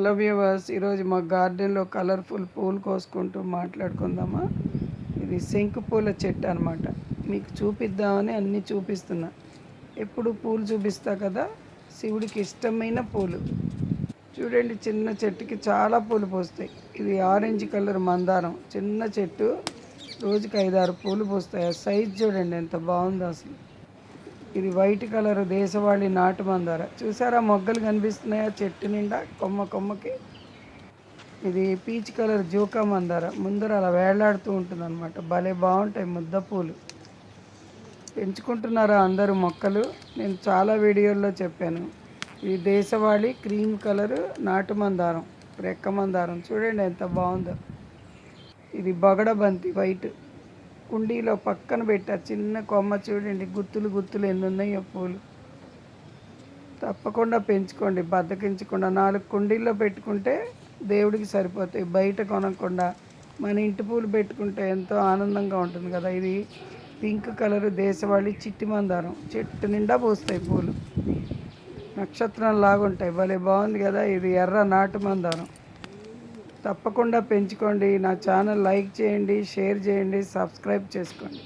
Hello viewers ఈరోజు మా గార్డెన్లో కలర్ఫుల్ పూలు కోసుకుంటూ మాట్లాడుకుందామా? ఇది శంకు పూల చెట్టు అనమాట మీకు చూపిద్దామని అన్నీ చూపిస్తున్నా. ఎప్పుడు పూలు చూపిస్తా కదా? శివుడికి ఇష్టమైన పూలు. చూడండి చిన్న చెట్టుకి చాలా పూలు పోస్తాయి. ఇది ఆరెంజ్ కలర్ మందారం. చిన్న చెట్టు రోజుకి ఐదారు పూలు పోస్తాయి. ఆ సైజ్ చూడండి ఎంత బాగుందో అసలు. ఇది వైట్ కలర్ దేశవాళి నాటు మందార. చూసారా మొగ్గలు కనిపిస్తున్నాయా? చెట్టు నిండా కొమ్మ కొమ్మకి. ఇది పీచ్ కలర్ జూకా మందార. ముందర అలా వేలాడుతూ ఉంటుంది అనమాట భలే బాగుంటాయి ముద్ద పూలు. పెంచుకుంటున్నారా అందరూ మొక్కలు? నేను చాలా వీడియోల్లో చెప్పాను. ఇది దేశవాళీ క్రీమ్ కలర్ నాటు మందారం రెక్క మందారం. చూడండి ఎంత బాగుందో. ఇది బగడ బంతి వైట్. కుండీలో పక్కన పెట్టారు చిన్న కొమ్మ చూడండి గుత్తులు గుత్తులు ఎన్ని ఉన్నాయో పూలు. తప్పకుండా పెంచుకోండి బద్దకించకుండా. నాలుగు కుండీల్లో పెట్టుకుంటే దేవుడికి సరిపోతాయి. బయట కొనకుండా మన ఇంటి పూలు పెట్టుకుంటే ఎంతో ఆనందంగా ఉంటుంది కదా. ఇది పింక్ కలర్ దేశవాళి చిట్టి మందారం. చెట్టు నిండా పూస్తాయి పూలు. నక్షత్రం లాగుంటాయి. భలే బాగుంది కదా ఇది ఎర్ర నాటు మందారం. తప్పకుండా పెంచుకోండి. నా ఛానల్ లైక్ చేయండి షేర్ చేయండి సబ్స్క్రైబ్ చేసుకోండి.